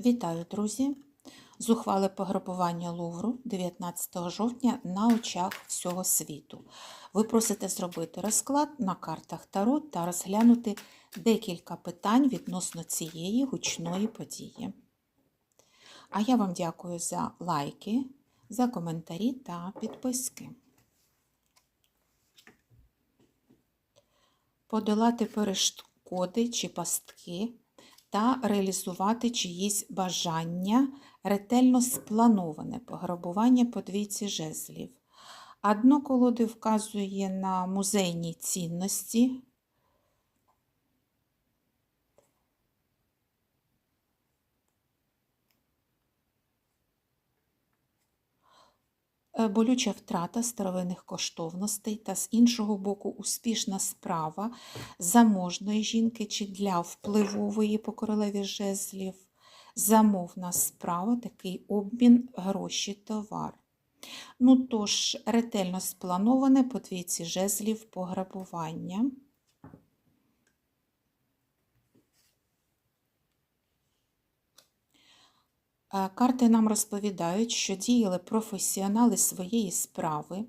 Вітаю, друзі! Зухвале пограбування Лувру 19 жовтня на очах всього світу. Ви просите зробити розклад на картах Таро та розглянути декілька питань відносно цієї гучної події. А я вам дякую за лайки, за коментарі та підписки. Подолати перешкоди чи пастки та реалізувати чиїсь бажання, ретельно сплановане пограбування по двійці жезлів. А колоди вказує на музейні цінності. Болюча втрата старовинних коштовностей та з іншого боку успішна справа заможної жінки чи для впливової по королеві жезлів, замовна справа, такий обмін гроші товар. Ну тож, ретельно сплановане по двійці жезлів пограбування. Карти нам розповідають, що діяли професіонали своєї справи,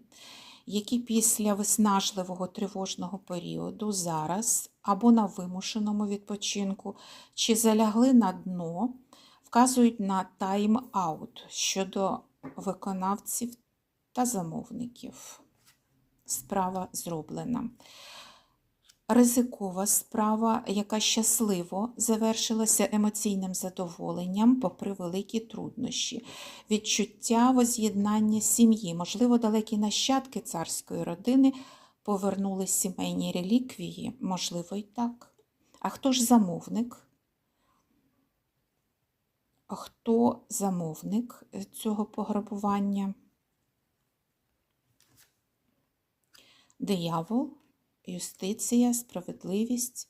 які після виснажливого тривожного періоду зараз або на вимушеному відпочинку, чи залягли на дно, вказують на тайм-аут щодо виконавців та замовників. Справа зроблена ризикова справа, яка щасливо завершилася емоційним задоволенням, попри великі труднощі, відчуття воз'єднання сім'ї, можливо, далекі нащадки царської родини повернули сімейні реліквії, можливо, і так. А хто ж замовник? А Хто замовник цього пограбування? Диявол юстиція, справедливість.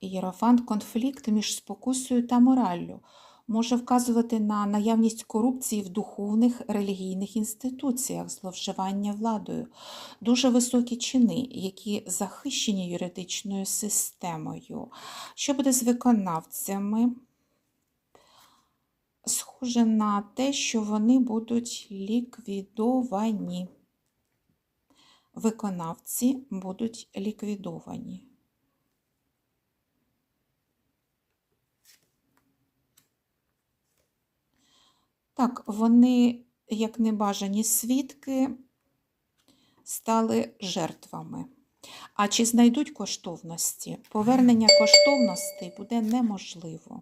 Єрофант конфлікт між спокусою та мораллю може вказувати на наявність корупції в духовних релігійних інституціях, зловживання владою, дуже високі чини, які захищені юридичною системою. Що буде з виконавцями? Схоже на те, що вони будуть ліквідовані виконавці будуть ліквідовані. Так, вони, як небажані свідки, стали жертвами. А чи знайдуть коштовності? Повернення коштовностей буде неможливо.